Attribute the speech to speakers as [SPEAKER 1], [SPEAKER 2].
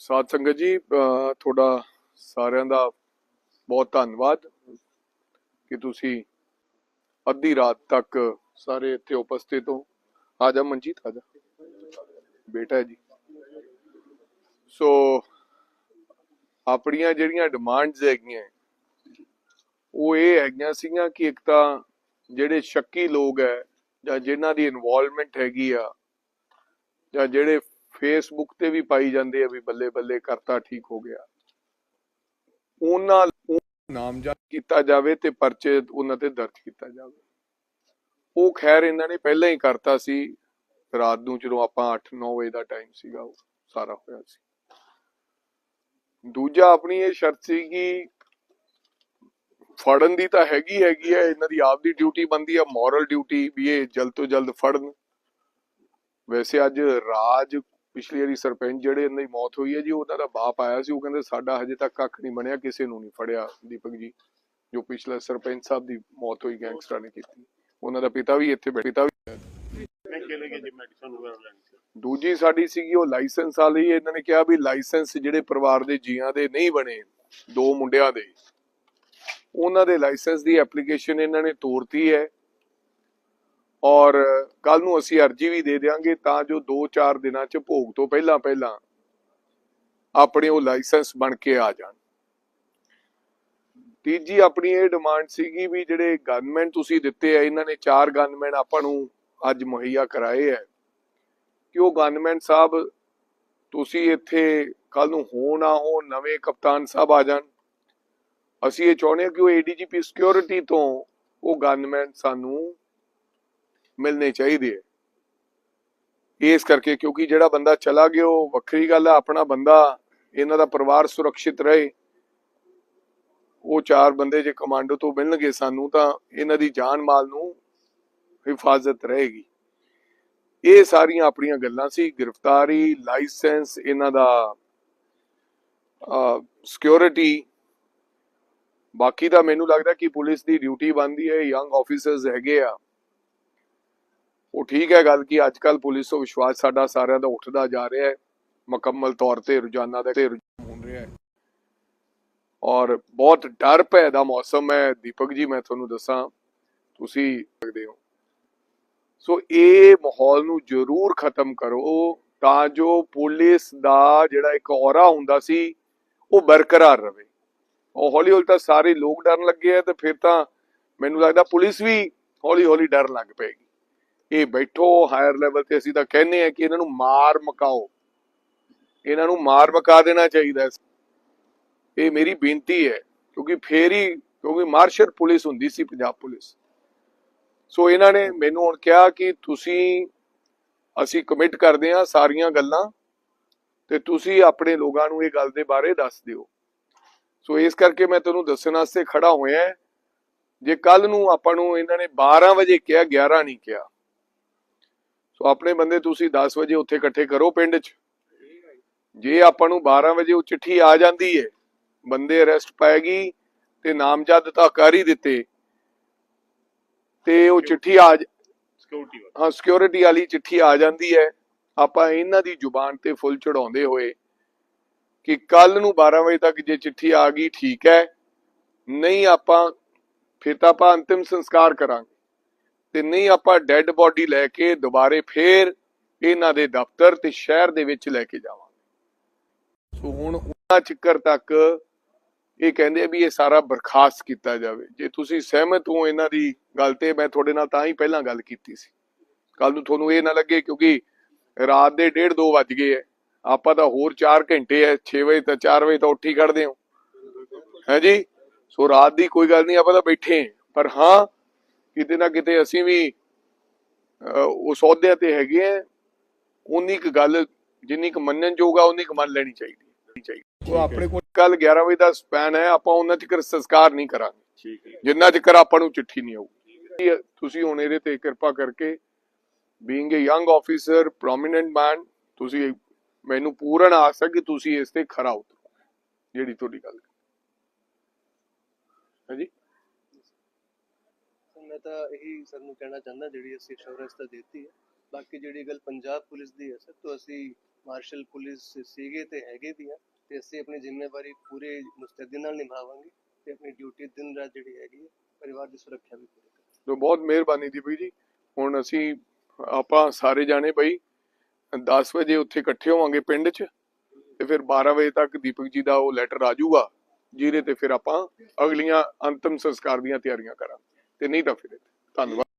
[SPEAKER 1] ਸਾਧ ਸੰਗਤ ਜੀ ਤੁਹਾਡਾ ਸਾਰਿਆਂ ਦਾ ਬਹੁਤ ਧੰਨਵਾਦ ਕਿ ਤੁਸੀਂ ਅੱਧੀ ਰਾਤ ਤੱਕ ਸਾਰੇ ਇੱਥੇ ਉਪਸਥਿਤ ਹੋ। ਆ ਜਾ ਮਨਜੀਤ, ਆ ਜਾ। ਬੇਟਾ ਜੀ। ਸੋ ਆਪਣੀਆਂ ਜਿਹੜੀਆਂ ਡਿਮਾਂਡਸ ਹੈਗੀਆਂ, ਉਹ ਇਹ ਹੈਗੀਆਂ ਸੀਗੀਆਂ ਕਿ ਇੱਕ ਤਾਂ ਜਿਹੜੇ ਸ਼ੱਕੀ ਲੋਕ ਹੈ ਜਾਂ ਜਿਨ੍ਹਾਂ ਦੀ ਇਨਵੋਲਵਮੈਂਟ ਹੈਗੀ ਆ, ਜਾਂ ਜਿਹੜੇ ਫੇਸਬੁੱਕ ਤੇ ਵੀ ਪਾਈ ਜਾਂਦੇ ਆ ਵੀ ਬੱਲੇ ਬੱਲੇ ਕਰਤਾ ਠੀਕ ਹੋ ਗਿਆ। ਉਹਨਾਂ ਨਾਮਜ਼ਦ ਕੀਤਾ ਜਾਵੇ ਤੇ ਪਰਚੇ ਉਹਨਾਂ ਤੇ ਦਰਜ ਕੀਤਾ ਜਾਵੇ। ਉਹ ਖੈਰ ਇਹਨਾਂ ਨੇ ਪਹਿਲਾਂ ਹੀ ਕਰਤਾ ਸੀ, ਰਾਤ ਨੂੰ ਜਦੋਂ ਆਪਾਂ 8-9 ਵਜੇ ਦਾ ਟਾਈਮ ਸੀਗਾ, ਉਹ ਸਾਰਾ ਹੋਇਆ ਸੀ। ਦੂਜਾ ਆਪਣੀ ਇਹ ਸ਼ਰਤ ਸੀ ਕਿ ਫੜਨ ਦੀ ਤਾਂ ਹੈਗੀ ਹੈਗੀ ਹੈ ਇਹਨਾਂ ਦੀ ਆਪ ਦੀ ਡਿਊਟੀ ਬੰਦੀ ਆ ਮੋਰਲ ਡਿਊਟੀ ਵੀ ਇਹ ਜਲਦ ਤੋਂ ਜਲਦ ਫੜਨ। ਵੈਸੇ ਅੱਜ ਰਾਜ ਪਿਛਲੀ ਵਾਰੀ ਸਰਪੰਚ ਜਿਹੜੇ ਇਹਨਾਂ ਦੀ ਮੌਤ ਹੋਈ ਹੈ ਜੀ ਉਹਨਾਂ ਦਾ ਬਾਪ ਆਇਆ ਸੀ ਉਹ ਕਹਿੰਦੇ ਸਾਡਾ ਹਜੇ ਤੱਕ ਕੱਖ ਨਹੀਂ ਬਣਿਆ ਕਿਸੇ ਨੂੰ ਨਹੀਂ ਫੜਿਆ ਦੀਪਕ ਜੀ ਜੋ ਪਿਛਲਾ ਸਰਪੰਚ ਸਾਹਿਬ ਦੀ ਮੌਤ ਹੋਈ ਗੈਂਗਸਟਰ ਨੇ ਕੀਤੀ। ਉਹਨਾਂ ਦਾ ਪਿਤਾ ਵੀ ਇੱਥੇ ਬੈਠਾ। ਵੀ
[SPEAKER 2] ਮੈਂ ਕਹਿ ਕਿ ਜੀ ਮੈਡੀਸਨ ਵਗੈਰਾ ਲੈਣੀ ਸੀ।
[SPEAKER 1] ਦੂਜੀ ਸਾਡੀ ਸੀਗੀ ਉਹ ਲਾਇਸੈਂਸ ਵਾਲੀ ਇਹਨਾਂ ਨੇ ਕਿਹਾ ਵੀ ਲਾਇਸੈਂਸ ਜਿਹੜੇ ਪਰਿਵਾਰ ਦੇ ਜੀਆਂ ਦੇ ਨਹੀਂ ਬਣੇ ਦੋ ਮੁੰਡਿਆਂ ਦੇ। ਉਹਨਾਂ ਦੇ ਲਾਇਸੈਂਸ ਦੀ ਐਪਲੀਕੇਸ਼ਨ ਇਹਨਾਂ ਨੇ ਤੋਰਤੀ ਹੈ। ਔਰ ਕੱਲ ਨੂੰ ਅਸੀਂ ਅਰਜੀ ਵੀ ਦੇ ਦੇਵਾਂਗੇ ਤਾਂ ਜੋ 2-4 ਦਿਨਾਂ ਚ ਭੋਗ ਤੋਂ ਪਹਿਲਾਂ ਪਹਿਲਾਂ ਆਪਣੇ ਉਹ ਲਾਇਸੈਂਸ ਬਣ ਕੇ ਆ ਜਾਣ। ਤੀਜੀ ਆਪਣੀ ਇਹ ਡਿਮਾਂਡ ਸੀਗੀ ਵੀ ਜਿਹੜੇ ਗਨਮੈਨ ਤੁਸੀਂ ਦਿੱਤੇ ਆ, ਇਹਨਾਂ ਨੇ ਚਾਰ ਗਨਮੈਨ ਆਪਾਂ ਨੂੰ ਅੱਜ ਮੁਹੱਈਆ ਕਰਾਏ ਹੈ ਕਿ ਉਹ ਗਨਮੈਨ ਸਾਹਿਬ, ਤੁਸੀਂ ਇੱਥੇ ਕੱਲ ਨੂੰ ਹੋ ਨਾ ਹੋ ਨਵੇਂ ਕਪਤਾਨ ਸਾਹਿਬ ਆ ਜਾਣ। ਅਸੀਂ ਇਹ ਚਾਹੁੰਦੇ ਹਾਂ ਕਿ ਉਹ ਏਡੀਜੀਪੀ ਸਿਕਿਉਰਿਟੀ ਤੋਂ ਉਹ ਗਨਮੈਨ ਸਾਨੂੰ ਮਿਲਨੇ ਚਾਹੀਦੇ ਇਸ ਕਰਕੇ ਕਿਉਂਕਿ ਜਿਹੜਾ ਬੰਦਾ ਚਲਾ ਗਿਆ, ਉਹ ਵੱਖਰੀ ਗੱਲ ਹੈ ਆਪਣਾ ਬੰਦਾ, ਇਹਨਾਂ ਦਾ ਪਰਿਵਾਰ ਸੁਰੱਖਿਅਤ ਰਹੇ। ਉਹ ਚਾਰ ਬੰਦੇ ਜੇ ਕਮਾਂਡੋ ਤੋਂ ਮਿਲਣਗੇ ਸਾਨੂੰ ਤਾਂ ਇਹਨਾਂ ਦੀ ਜਾਨ ਮਾਲ ਨੂੰ ਹਿਫਾਜ਼ਤ ਰਹੇਗੀ। ਇਹ ਸਾਰੀਆਂ ਆਪਣੀਆਂ ਗੱਲਾਂ ਸੀ, ਗ੍ਰਿਫਤਾਰੀ, ਲਾਇਸੈਂਸ, ਇਹਨਾਂ ਦਾ ਸਿਕਿਉਰਿਟੀ ਬਾਕੀ ਦਾ ਮੈਨੂੰ ਲੱਗਦਾ ਕਿ ਪੁਲਿਸ ਦੀ ਡਿਊਟੀ ਬਣਦੀ ਹੈ, ਯੰਗ ਆਫੀਸਰਸ ਹੈਗੇ ਆ। ਉਹ ਠੀਕ ਹੈ ਗੱਲ ਕਿ ਅੱਜ ਕੱਲ ਪੁਲਿਸ ਤੋਂ ਵਿਸ਼ਵਾਸ ਸਾਡਾ ਸਾਰਿਆਂ ਦਾ ਉੱਠਦਾ ਜਾ ਰਿਹਾ ਹੈ। ਮੁਕੰਮਲ ਤੌਰ ਤੇ ਰੋਜ਼ਾਨਾ ਦਾ ਤੇ ਹੋ ਰਿਹਾ ਹੈ। ਔਰ ਬਹੁਤ ਡਰ ਭੈ ਦਾ ਮੌਸਮ ਹੈ। ਦੀਪਕ ਜੀ, ਮੈਂ ਤੁਹਾਨੂੰ ਦੱਸਾਂ, ਤੁਸੀਂ ਸਕਦੇ ਹੋ। ਸੋ ਇਹ ਮਾਹੌਲ ਨੂੰ ਜ਼ਰੂਰ ਖਤਮ ਕਰੋ, ਤਾਂ ਜੋ ਪੁਲਿਸ ਦਾ ਜਿਹੜਾ ਇੱਕ ਔਰਾ ਹੁੰਦਾ ਸੀ, ਉਹ ਬਰਕਰਾਰ ਰਵੇ ਉਹ ਹੌਲੀ ਹੌਲੀ ਤਾਂ ਸਾਰੇ ਲੋਕ ਡਰਨ ਲੱਗੇ ਆ ਤੇ ਫਿਰ ਤਾਂ ਮੈਨੂੰ ਲੱਗਦਾ ਪੁਲਿਸ ਵੀ ਹੌਲੀ ਹੌਲੀ ਡਰ ਲੱਗ ਪਏਗੀ। ਇਹ ਬੈਠੋ ਹਾਇਰ ਲੈਵਲ ਤੇ ਅਸੀਂ ਤਾਂ ਕਹਿੰਦੇ ਆ ਕਿ ਇਹਨਾਂ ਨੂੰ ਮਾਰ ਮਕਾਓ। ਇਹਨਾਂ ਨੂੰ ਮਾਰ ਮਕਾ ਦੇਣਾ ਚਾਹੀਦਾ ਇਹ ਮੇਰੀ ਬੇਨਤੀ ਹੈ, ਕਿਉਂਕਿ ਫੇਰ ਹੀ, ਕਿਉਂਕਿ ਮਾਰਸ਼ਲ ਪੁਲਿਸ ਹੁੰਦੀ ਸੀ, ਪੰਜਾਬ ਪੁਲਿਸ। ਸੋ ਇਹਨਾਂ ਨੇ ਮੈਨੂੰ ਹੁਣ ਕਿਹਾ ਕਿ ਤੁਸੀਂ, ਅਸੀਂ ਕਮਿਟ ਕਰਦੇ ਹਾਂ ਸਾਰੀਆਂ ਗੱਲਾਂ ਤੇ ਤੁਸੀਂ ਆਪਣੇ ਲੋਕਾਂ ਨੂੰ ਇਹ ਗੱਲ ਦੇ ਬਾਰੇ ਦੱਸ ਦਿਓ। ਸੋ ਇਸ ਕਰਕੇ ਮੈਂ ਤੁਹਾਨੂੰ ਦੱਸਣ ਵਾਸਤੇ ਖੜਾ ਹੋਇਆ ਹਾਂ। ਜੇ ਕੱਲ ਨੂੰ ਆਪਾਂ ਨੂੰ ਇਹਨਾਂ ਨੇ 12 ਵਜੇ ਕਿਹਾ 11 ਨਹੀਂ ਕਿਹਾ। ਸੋ ਆਪਣੇ ਬੰਦੇ ਤੁਸੀਂ 10 ਵਜੇ ਉੱਥੇ ਇਕੱਠੇ ਕਰੋ ਪਿੰਡ 'ਚ। ਜੇ ਆਪਾਂ ਨੂੰ 12 ਵਜੇ ਉਹ ਚਿੱਠੀ ਆ ਜਾਂਦੀ ਹੈ ਬੰਦੇ ਅਰੈਸਟ ਪਾਏਗੀ ਤੇ ਨਾਮਜ਼ਦ ਤਾਂ ਕਰ ਹੀ ਦਿੱਤੇ। ਤੇ ਉਹ ਚਿੱਠੀ ਆ
[SPEAKER 2] ਸਿਕਿਉਰਿਟੀ ਵਾਲਾ।
[SPEAKER 1] ਹਾਂ ਸਿਕਿਉਰਿਟੀ ਵਾਲੀ ਚਿੱਠੀ ਆ ਜਾਂਦੀ ਹੈ ਆਪਾਂ ਇਹਨਾਂ ਦੀ ਜ਼ੁਬਾਨ ਤੇ ਫੁੱਲ ਚੜਾਉਂਦੇ ਹੋਏ ਕਿ ਕੱਲ ਨੂੰ 12 ਵਜੇ ਤੱਕ ਜੇ ਚਿੱਠੀ ਆ ਗਈ, ਠੀਕ ਹੈ। ਨਹੀਂ ਆਪਾਂ ਫਿਰ ਤਾਂ ਆਪਾਂ ਅੰਤਿਮ ਸੰਸਕਾਰ ਕਰਾਂਗੇ। ਤੇ ਨਹੀਂ ਆਪਾਂ ਡੈੱਡ ਬੋਡੀ ਲੈ ਕੇ ਦੁਬਾਰੇ ਫੇਰ ਇਹਨਾਂ ਦੇ ਦਫ਼ਤਰ ਤੇ ਸ਼ਹਿਰ ਦੇ ਵਿੱਚ ਲੈ ਕੇ ਜਾਵਾਂਗੇ। ਸੋ ਹੁਣ ਉਹਨਾਂ ਚੱਕਰ ਤੱਕ ਇਹ ਕਹਿੰਦੇ ਵੀ ਇਹ ਸਾਰਾ ਬਰਖਾਸਤ ਕੀਤਾ ਜਾਵੇ। ਜੇ ਤੁਸੀਂ ਸਹਿਮਤ ਹੋ ਇਹਨਾਂ ਦੀ ਗੱਲ ਤੇ, ਮੈਂ ਤੁਹਾਡੇ ਨਾਲ ਤਾਂ ਹੀ ਪਹਿਲਾਂ ਗੱਲ ਕੀਤੀ ਸੀ। ਕੱਲ ਨੂੰ ਤੁਹਾਨੂੰ ਇਹ ਨਾ ਲੱਗੇ ਕਿਉਂਕਿ ਰਾਤ ਦੇ 1:30 2 ਵੱਜ ਗਏ ਐ ਆਪਾਂ ਤਾਂ ਹੋਰ 4 ਘੰਟੇ ਐ 6 ਵਜੇ ਤਾਂ 4 ਵਜੇ ਤਾਂ ਉੱਠ ਖੜਦੇ ਹੋ। ਹੈ ਜੀ? ਸੋ ਰਾਤ ਦੀ ਕੋਈ ਗੱਲ ਨਹੀਂ ਆਪਾਂ ਤਾਂ ਬੈਠੇ ਹਾਂ। ਪਰ ਹਾਂ ਕਿਤੇ ਨਾ ਕਿਤੇ ਅਸੀਂ ਵੀ ਅਹ, ਉਸ ਅਹੁਦਿਆਂ ਤੇ ਹੈਗੇ ਆ ਉਨੀ ਕੁ ਗੱਲ ਜਿੰਨੀ ਕੁ ਮੰਨਣ ਆ ਉਨੀ ਕੁ ਮੰਨ ਲੈਣੀ ਚਾਹੀਦੀ ਚਾਹੀਦੀ ਉਹ ਆਪਣੇ ਕੋਲ ਕੱਲ 11 ਵਜੇ ਦਾ ਸਪੈਨ ਹੈ ਆਪਾਂ ਉਹਨਾਂ ਚਿਕਰ ਸੰਸਕਾਰ ਨਹੀਂ ਕਰਾਂਗੇ।
[SPEAKER 2] ਠੀਕ ਹੈ।
[SPEAKER 1] ਜਿੰਨਾ ਚਿਕਰ ਆਪਾਂ ਨੂੰ ਚਿੱਠੀ ਨਹੀਂ ਆਊਗੀ। ਇਹ ਤੁਸੀਂ ਹੁਣ ਇਹਦੇ ਤੇ ਕਿਰਪਾ ਕਰਕੇ being a young officer prominent man ਤੁਸੀਂ ਮੈਨੂੰ ਪੂਰਨ ਆਸ ਹੈ ਕਿ ਤੁਸੀਂ ਇਸ ਤੇ ਖਰਾ ਉਤਰੋ ਜਿਹੜੀ ਤੁਹਾਡੀ ਗੱਲ ਹੈ। ਜੀ
[SPEAKER 3] ਮੈਂ ਤਾਂ ਇਹੀ ਸਰ ਨੂੰ ਕਹਿਣਾ ਚਾਹੁੰਦਾ ਜਿਹੜੀ ਅਸੀਂ ਅਸ਼ੋਰੈਂਸ ਤਾਂ ਦਿੱਤੀ ਹੈ ਬਾਕੀ ਜਿਹੜੀ ਗੱਲ ਪੰਜਾਬ ਪੁਲਿਸ ਦੀ ਹੈ ਸਰ ਤੋਂ ਅਸੀਂ ਮਾਰਸ਼ਲ ਪੁਲਿਸ ਸੀਗੇ ਤੇ ਹੈਗੇ ਵੀ ਆ ਤੇ ਅਸੀਂ ਆਪਣੀ ਜ਼ਿੰਮੇਵਾਰੀ ਪੂਰੇ ਮੁਸਤੈਦੀ ਨਾਲ ਨਿਭਾਵਾਂਗੇ ਤੇ ਆਪਣੀ ਡਿਊਟੀ ਦਿਨ ਰਾਤ ਜਿਹੜੀ ਹੈਗੀ ਹੈ ਪਰਿਵਾਰ ਦੀ ਸੁਰੱਖਿਆ ਵੀ ਪੂਰੀ ਕਰਾਂਗੇ।
[SPEAKER 1] ਬਹੁਤ ਮਿਹਰਬਾਨੀ ਦੀਪਕ ਜੀ। ਹੁਣ ਅਸੀਂ ਆਪਾਂ ਸਾਰੇ ਜਾਣੇ ਬਈ 10 ਵਜੇ ਉੱਥੇ ਇਕੱਠੇ ਹੋਵਾਂਗੇ ਪਿੰਡ 'ਚ, ਤੇ ਫਿਰ 12 ਵਜੇ ਤੱਕ ਦੀਪਕ ਜੀ ਦਾ ਉਹ ਲੈਟਰ ਆ ਜਾਊਗਾ, ਜਿਹਦੇ ਤੇ ਫਿਰ ਆਪਾਂ ਅਗਲੀਆਂ ਅੰਤਮ ਸੰਸਕਾਰ ਦੀਆਂ ਤਿਆਰੀਆਂ ਕਰਾਂਗੇ। ਤੇ ਨਹੀਂ ਤਾਂ ਫਿਰ ਧੰਨਵਾਦ।